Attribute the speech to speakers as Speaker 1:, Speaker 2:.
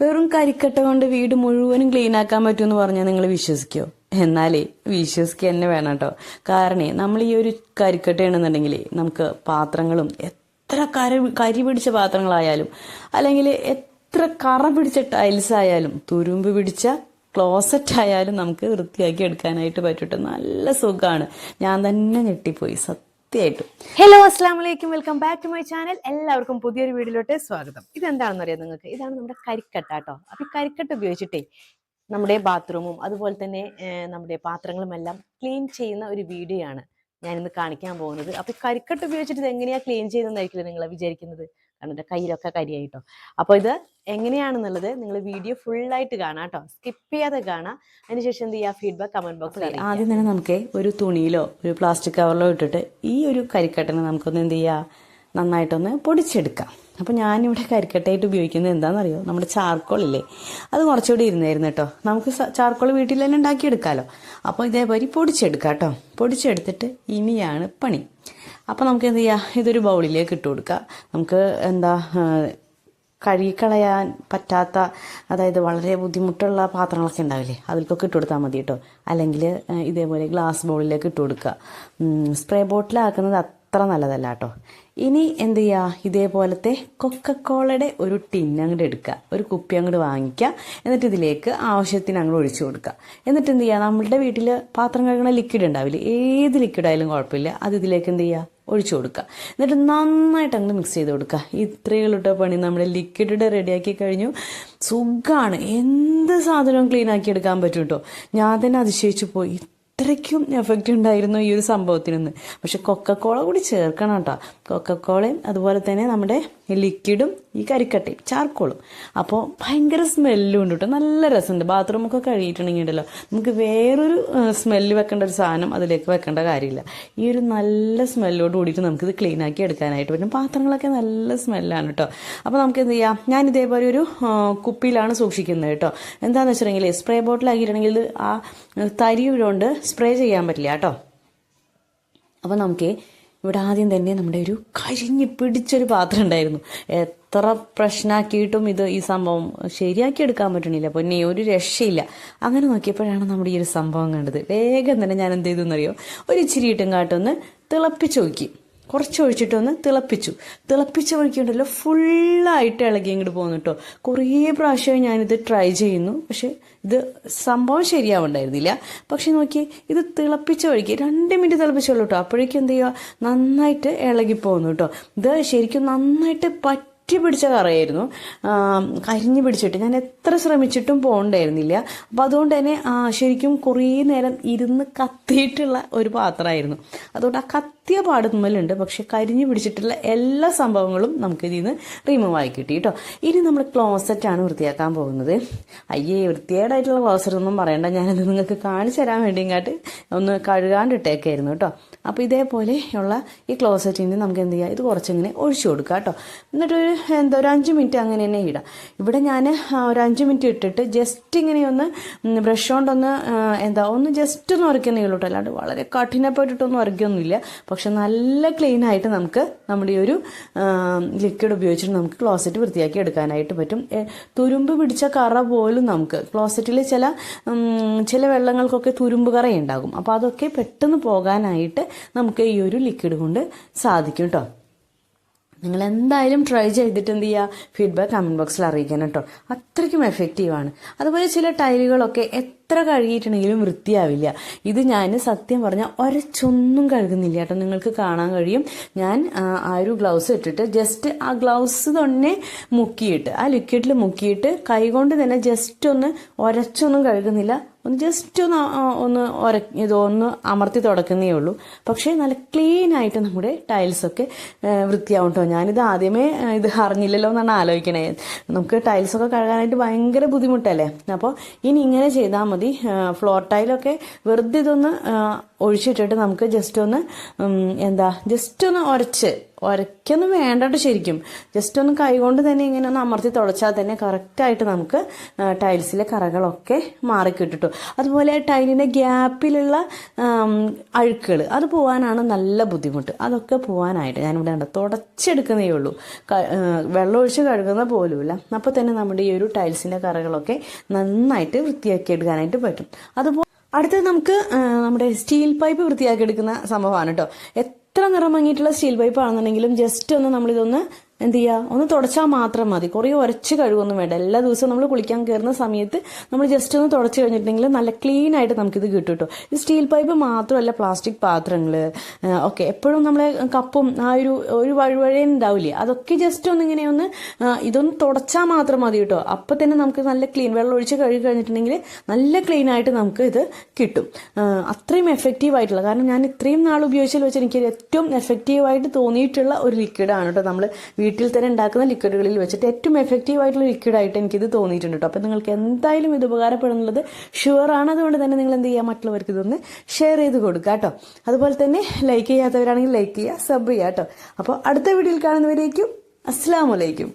Speaker 1: വെറും കരിക്കട്ട കൊണ്ട് വീട് മുഴുവനും ക്ലീൻ ആക്കാൻ പറ്റുമെന്ന് പറഞ്ഞാൽ നിങ്ങൾ വിശ്വസിക്കോ? എന്നാലേ വിശ്വസിക്കുക തന്നെ വേണം കേട്ടോ കാരണേ നമ്മൾ ഈ ഒരു കരിക്കട്ടയാണെന്നുണ്ടെങ്കിൽ നമുക്ക് പാത്രങ്ങളും എത്ര കരി കരി പിടിച്ച പാത്രങ്ങളായാലും അല്ലെങ്കിൽ എത്ര കറ പിടിച്ച ടൈൽസ് ആയാലും തുരുമ്പ് പിടിച്ച ക്ലോസറ്റ് ആയാലും നമുക്ക് വൃത്തിയാക്കി എടുക്കാനായിട്ട് പറ്റട്ടെ. നല്ല സുഖമാണ് ഞാൻ തന്നെ ഞെട്ടിപ്പോയി.
Speaker 2: ഹലോ അസ്സാം വലൈക്കും welcome back to my channel എല്ലാവർക്കും പുതിയൊരു വീഡിയോയിലോട്ട് സ്വാഗതം. ഇതെന്താണെന്ന് അറിയാം നിങ്ങൾക്ക്? ഇതാണ് നമ്മുടെ കരിക്കട്ട കേട്ടോ അപ്പൊ കരിക്കട്ട ഉപയോഗിച്ചിട്ടേ നമ്മുടെ ബാത്റൂമും അതുപോലെ തന്നെ നമ്മുടെ പാത്രങ്ങളും എല്ലാം ക്ലീൻ ചെയ്യുന്ന ഒരു വീഡിയോ ആണ് ഞാനിന്ന് കാണിക്കാൻ പോകുന്നത്. അപ്പൊ കരിക്കട്ട ഉപയോഗിച്ചിട്ട് ഇത് എങ്ങനെയാ ക്ലീൻ ചെയ്യുന്നതായിരിക്കില്ല നിങ്ങൾ വിചാരിക്കുന്നത്? കാരണം എന്റെ കയ്യിലൊക്കെ കരിയായിട്ടോ. അപ്പോൾ ഇത് എങ്ങനെയാണെന്നുള്ളത് നിങ്ങൾ വീഡിയോ ഫുള്ളായിട്ട് കാണാം കേട്ടോ. സ്കിപ്പ് ചെയ്യാതെ കാണാം. അതിനുശേഷം എന്ത് ചെയ്യുക ഫീഡ്ബാക്ക് കമന്റ് ബോക്സിൽ
Speaker 1: ആദ്യം തന്നെ നമുക്ക് ഒരു തുണിയിലോ ഒരു പ്ലാസ്റ്റിക് കവറിലോ ഇട്ടിട്ട് ഈ ഒരു കരിക്കട്ടനെ നമുക്കൊന്ന് എന്ത് ചെയ്യുക നന്നായിട്ടൊന്ന് പൊടിച്ചെടുക്കാം. അപ്പോൾ ഞാനിവിടെ കരിക്കട്ടയായിട്ട് ഉപയോഗിക്കുന്നത് എന്താണെന്നറിയോ? നമ്മുടെ ചാർക്കോൾ ഇല്ലേ? അത് കുറച്ചുകൂടി ഇരുന്നായിരുന്നു കേട്ടോ. നമുക്ക് ചാർക്കോൾ വീട്ടിൽ തന്നെ ഉണ്ടാക്കിയെടുക്കാമല്ലോ അപ്പോൾ ഇതേപോലെ പൊടിച്ചെടുക്കാം കേട്ടോ. പൊടിച്ചെടുത്തിട്ട് ഇനിയാണ് പണി. അപ്പോൾ നമുക്ക് എന്ത് ചെയ്യാം? ഇതൊരു ബൗളിലേക്ക് ഇട്ട് കൊടുക്കുക നമുക്ക് എന്താ കഴുകിക്കളയാൻ പറ്റാത്ത അതായത് വളരെ ബുദ്ധിമുട്ടുള്ള പാത്രങ്ങളൊക്കെ ഉണ്ടാവില്ലേ? അതിൽക്കൊക്കെ ഇട്ട് കൊടുത്താൽ മതി കേട്ടോ. അല്ലെങ്കിൽ ഇതേപോലെ ഗ്ലാസ് ബൗളിലേക്ക് ഇട്ട് കൊടുക്കുക സ്പ്രേ ബോട്ടിലാക്കുന്നത് അത്ര നല്ലതല്ല കേട്ടോ ഇനി എന്ത് ചെയ്യുക ഇതേപോലത്തെ കൊക്കക്കോളയുടെ ഒരു ടിൻ അങ്ങോട്ട് എടുക്കുക. ഒരു കുപ്പി അങ്ങോട്ട് വാങ്ങിക്കുക. എന്നിട്ട് ഇതിലേക്ക് ആവശ്യത്തിന് അങ്ങോട്ട് ഒഴിച്ചു കൊടുക്കുക. എന്നിട്ട് എന്ത് ചെയ്യുക നമ്മളുടെ വീട്ടിൽ പാത്രം കഴുകുന്ന ലിക്വിഡ് ഉണ്ടാവില്ല? ഏത് ലിക്വിഡ് ആയാലും കുഴപ്പമില്ല. അത് ഇതിലേക്ക് എന്ത് ചെയ്യുക ഒഴിച്ചു കൊടുക്കുക. എന്നിട്ട് നന്നായിട്ട് അങ്ങ് മിക്സ് ചെയ്ത് കൊടുക്കുക. ഇത്രയുള്ള പണി. നമ്മുടെ ലിക്വിഡ് റെഡിയാക്കി കഴിഞ്ഞു. സുഖമാണ് എന്ത് സാധനവും ക്ലീൻ ആക്കി എടുക്കാൻ പറ്റും കേട്ടോ ഞാൻ തന്നെ അതിശയിച്ചു പോയി. ഇത്രയ്ക്കും എഫക്റ്റ് ഉണ്ടായിരുന്നു ഈ ഒരു സംഭവത്തിനൊന്ന്. പക്ഷെ കൊക്കക്കോള കൂടി ചേർക്കണം കേട്ടോ. കൊക്കക്കോളയും അതുപോലെ തന്നെ നമ്മുടെ ലിക്വിഡും ഈ കരിക്കട്ടയും ചാർക്കോളും. അപ്പോൾ ഭയങ്കര സ്മെല്ലും ഉണ്ട് കേട്ടോ നല്ല രസമുണ്ട്. ബാത്റൂമൊക്കെ കഴുകിയിട്ടുണ്ടെങ്കിൽ ഉണ്ടല്ലോ നമുക്ക് വേറൊരു സ്മെല്ല് വെക്കേണ്ട ഒരു സാധനം അതിലേക്ക് വെക്കേണ്ട കാര്യമില്ല. ഈ ഒരു നല്ല സ്മെല്ലോട് കൂടിയിട്ട് നമുക്കിത് ക്ലീൻ ആക്കി എടുക്കാനായിട്ട് പറ്റും. പാത്രങ്ങളൊക്കെ നല്ല സ്മെല്ലാണ് കേട്ടോ അപ്പോൾ നമുക്ക് എന്ത് ചെയ്യാം? ഞാൻ ഇതേപോലെ ഒരു കുപ്പിയിലാണ് സൂക്ഷിക്കുന്നത് കേട്ടോ എന്താണെന്ന് വെച്ചിട്ടുണ്ടെങ്കിൽ സ്പ്രേ ബോട്ടിലാക്കിയിട്ടുണ്ടെങ്കിൽ ആ തരി സ്പ്രേ ചെയ്യാൻ പറ്റില്ല കേട്ടോ അപ്പോൾ നമുക്ക് ഇവിടെ ആദ്യം തന്നെ നമ്മുടെ ഒരു കരിഞ്ഞ് പിടിച്ചൊരു പാത്രം ഉണ്ടായിരുന്നു. എത്ര പ്രശ്നമാക്കിയിട്ടും ഇത് ഈ സംഭവം ശരിയാക്കി എടുക്കാൻ പറ്റണില്ല. പൊന്നെ ഒരു രക്ഷയില്ല. അങ്ങനെ നോക്കിയപ്പോഴാണ് നമ്മുടെ ഈ ഒരു സംഭവം കണ്ടത്. വേഗം തന്നെ ഞാൻ എന്ത് ചെയ്തു എന്നറിയോ? ഒരു ഇച്ചിരി ഇട്ടും കാട്ടൊന്ന് തിളപ്പിച്ച് നോക്കി. കുറച്ച് ഒഴിച്ചിട്ടൊന്ന് തിളപ്പിച്ചു. തിളപ്പിച്ച വഴിക്കുണ്ടല്ലോ ഫുള്ളായിട്ട് ഇളകി ഇങ്ങോട്ട് പോകുന്നു കേട്ടോ കുറേ പ്രാവശ്യം ഞാനിത് ട്രൈ ചെയ്യുന്നു. പക്ഷെ ഇത് സംഭവം ശരിയാവുണ്ടായിരുന്നില്ല. പക്ഷെ നോക്കി ഇത് തിളപ്പിച്ച വഴിക്ക് രണ്ട് മിനിറ്റ് തിളപ്പിച്ചോളൂ കേട്ടോ അപ്പോഴേക്കും എന്ത് ചെയ്യുക നന്നായിട്ട് ഇളകി പോകുന്നു കേട്ടോ ഇത് ശരിക്കും നന്നായിട്ട് പറ്റി പിടിച്ച കറയായിരുന്നു കരിഞ്ഞു പിടിച്ചിട്ട്. ഞാൻ എത്ര ശ്രമിച്ചിട്ടും പോകണ്ടായിരുന്നില്ല. അപ്പം അതുകൊണ്ട് തന്നെ ശരിക്കും കുറേ നേരം ഇരുന്ന് കത്തിയിട്ടുള്ള ഒരു പാത്രമായിരുന്നു. അതുകൊണ്ട് ആ കത്തിയ പാട് പക്ഷെ കരിഞ്ഞു പിടിച്ചിട്ടുള്ള എല്ലാ സംഭവങ്ങളും നമുക്ക് ഇതിൽ നിന്ന് റിമൂവ് ആയി കിട്ടി കേട്ടോ. ഇനി നമ്മൾ ക്ലോസറ്റാണ് വൃത്തിയാക്കാൻ പോകുന്നത്. അയ്യേ വൃത്തികേടായിട്ടുള്ള ക്ലോസറ്റ് ഒന്നും പറയണ്ട. ഞാനത് നിങ്ങൾക്ക് കാണിച്ചു തരാൻ വേണ്ടി ഒന്ന് കഴുകാണ്ടിട്ടേക്കായിരുന്നു കേട്ടോ. അപ്പോൾ ഇതേപോലെയുള്ള ഈ ക്ലോസറ്റിന് നമുക്ക് എന്ത് ചെയ്യാം? ഇത് കുറച്ചിങ്ങനെ ഒഴിച്ചു കൊടുക്കാം കേട്ടോ. എന്നിട്ട് ഒരു എന്താ ഒരു അഞ്ച് മിനിറ്റ് അങ്ങനെ തന്നെ ഇടാം. ഇവിടെ ഞാൻ ഒരു അഞ്ച് മിനിറ്റ് ഇട്ടിട്ട് ജസ്റ്റ് ഇങ്ങനെ ഒന്ന് ബ്രഷ് കൊണ്ടൊന്ന് എന്താ ഒന്ന് ജസ്റ്റ് ഒന്ന് ഉറക്കുന്നേ ഉള്ളൂ അല്ലാണ്ട് വളരെ കഠിനപ്പെട്ടിട്ടൊന്നും ഉറക്കൊന്നുമില്ല. പക്ഷെ നല്ല ക്ലീൻ ആയിട്ട് നമുക്ക് നമ്മുടെ ഈ ഒരു ലിക്വിഡ് ഉപയോഗിച്ചിട്ട് നമുക്ക് ക്ലോസറ്റ് വൃത്തിയാക്കി എടുക്കാനായിട്ട് പറ്റും. തുരുമ്പ് പിടിച്ച കറ പോലും നമുക്ക് ക്ലോസറ്റിൽ ചില ചില വെള്ളങ്ങൾക്കൊക്കെ തുരുമ്പ് കറയുണ്ടാകും അപ്പോൾ അതൊക്കെ പെട്ടെന്ന് പോകാനായിട്ട് നമുക്ക് ഈ ഒരു ലിക്വിഡ് കൊണ്ട് സാധിക്കും കേട്ടോ നിങ്ങൾ എന്തായാലും ട്രൈ ചെയ്തിട്ട് എന്ത് ചെയ്യുക ഫീഡ്ബാക്ക് കമന്റ് ബോക്സിൽ അറിയിക്കണം കേട്ടോ അത്രയ്ക്കും എഫക്റ്റീവാണ് അതുപോലെ ചില ടൈലുകളൊക്കെ എത്ര കഴുകിയിട്ടുണ്ടെങ്കിലും വൃത്തിയാവില്ല. ഇത് ഞാൻ സത്യം പറഞ്ഞാൽ ഒരച്ചൊന്നും കഴുകുന്നില്ല കേട്ടോ. നിങ്ങൾക്ക് കാണാൻ കഴിയും. ഞാൻ ആ, ഒരു ഗ്ലൗസ് ഇട്ടിട്ട് ജസ്റ്റ് ആ ഗ്ലൗസ് തന്നെ മുക്കിയിട്ട് ആ ലിക്വിഡിൽ മുക്കിയിട്ട് കൈകൊണ്ട് തന്നെ ജസ്റ്റ് ഒന്ന് ഒരച്ചൊന്നും കഴുകുന്നില്ല. ഒന്ന് ജസ്റ്റ് ഒന്ന് ഒന്ന് ഒര ഇതൊന്ന് അമർത്തി തുടക്കുന്നേ ഉള്ളൂ. പക്ഷേ നല്ല ക്ലീൻ ആയിട്ട് നമ്മുടെ ടൈൽസൊക്കെ വൃത്തിയാവും കേട്ടോ. ഞാനിത് ആദ്യമേ ഇത് അറിഞ്ഞില്ലല്ലോ എന്നാണ് ആലോചിക്കണേ. നമുക്ക് ടൈൽസൊക്കെ കഴുകാനായിട്ട് ഭയങ്കര ബുദ്ധിമുട്ടല്ലേ? അപ്പോൾ ഇനി ഇങ്ങനെ ചെയ്താൽ മതി. ഫ്ലോർ ടൈലൊക്കെ വെറുതെ ഇതൊന്ന് ഒഴിച്ചിട്ടിട്ട് നമുക്ക് ജസ്റ്റ് ഒന്ന് എന്താ ജസ്റ്റ് ഒന്ന് ഉരച്ച് ഉരയ്ക്കൊന്നും വേണ്ടട്ട് ശരിക്കും. ജസ്റ്റ് ഒന്ന് കൈകൊണ്ട് തന്നെ ഇങ്ങനെ ഒന്ന് അമർത്തി തുളച്ചാൽ തന്നെ കറക്റ്റായിട്ട് നമുക്ക് ടൈൽസിലെ കറകളൊക്കെ മാറിക്കിട്ടിട്ടു. അതുപോലെ ടൈലിന്റെ ഗ്യാപ്പിലുള്ള അഴുക്കുകൾ അത് പോകാനാണ് നല്ല ബുദ്ധിമുട്ട്. അതൊക്കെ പോകാനായിട്ട് ഞാനിവിടെ ഉണ്ട് തുടച്ചെടുക്കുന്നേ ഉള്ളൂ. വെള്ളമൊഴിച്ച് കഴുകുന്ന പോലുമില്ല. അപ്പോൾ തന്നെ നമ്മുടെ ഈ ഒരു ടൈൽസിന്റെ കറകളൊക്കെ നന്നായിട്ട് വൃത്തിയാക്കി എടുക്കാനായിട്ട് പറ്റും. അതുപോലെ അടുത്തത് നമുക്ക് നമ്മുടെ സ്റ്റീൽ പൈപ്പ് വൃത്തിയാക്കി എടുക്കുന്ന സംഭവമാണ് കേട്ടോ. എത്ര നിറം മങ്ങിയിട്ടുള്ള സ്റ്റീൽ പൈപ്പ് ആണെന്നുണ്ടെങ്കിലും ജസ്റ്റ് ഒന്ന് നമ്മളിതൊന്ന് എന്ത് ചെയ്യുക ഒന്ന് തുടച്ചാൽ മാത്രം മതി. കുറേ ഉരച്ച് കഴുകൊന്നും വേണ്ട. എല്ലാ ദിവസവും നമ്മൾ കുളിക്കാൻ കയറുന്ന സമയത്ത് നമ്മൾ ജസ്റ്റ് ഒന്ന് തുടച്ച് കഴിഞ്ഞിട്ടുണ്ടെങ്കിൽ നല്ല ക്ലീൻ ആയിട്ട് നമുക്കിത് കിട്ടും കേട്ടോ സ്റ്റീൽ പൈപ്പ് മാത്രമല്ല പ്ലാസ്റ്റിക് പാത്രങ്ങൾ ഒക്കെ എപ്പോഴും നമ്മളെ കപ്പും ആ ഒരു ഒരു വഴുവഴേ ഉണ്ടാവില്ലേ? അതൊക്കെ ജസ്റ്റ് ഒന്ന് ഇങ്ങനെ ഒന്ന് ഇതൊന്ന് തുടച്ചാൽ മാത്രം മതി കേട്ടോ അപ്പം തന്നെ നമുക്ക് നല്ല ക്ലീൻ വെള്ളം ഒഴിച്ച് കഴുകി കഴിഞ്ഞിട്ടുണ്ടെങ്കിൽ നല്ല ക്ലീൻ ആയിട്ട് നമുക്ക് ഇത് കിട്ടും. അത്രയും എഫക്റ്റീവ് ആയിട്ടുള്ള കാരണം ഞാൻ ഇത്രയും നാൾ ഉപയോഗിച്ചതിൽ വെച്ച് എനിക്ക് ഏറ്റവും എഫക്റ്റീവ് ആയിട്ട് തോന്നിയിട്ടുള്ള ഒരു ലിക്വിഡാണ് കേട്ടോ നമ്മൾ വീട്ടിൽ തന്നെ ഉണ്ടാക്കുന്ന ലിക്വിഡുകളിൽ വെച്ചിട്ട് ഏറ്റവും എഫക്റ്റീവ് ആയിട്ടുള്ള ലിക്വിഡായിട്ട് എനിക്കിത് തോന്നിയിട്ടുണ്ട് കേട്ടോ അപ്പം നിങ്ങൾക്ക് എന്തായാലും ഇത് ഉപകാരപ്പെടുന്നുള്ളത് ഷുവറാണ് അതുകൊണ്ട് തന്നെ നിങ്ങൾ എന്ത് ചെയ്യുക മറ്റുള്ളവർക്ക് ഇതൊന്ന് ഷെയർ ചെയ്ത് കൊടുക്കുക കേട്ടോ അതുപോലെ തന്നെ ലൈക്ക് ചെയ്യാത്തവരാണെങ്കിൽ ലൈക്ക് ചെയ്യുക സബ് ചെയ്യുക കേട്ടോ അപ്പോൾ അടുത്ത വീഡിയോയിൽ കാണുന്നവരേക്കും അസ്സാം വലൈക്കും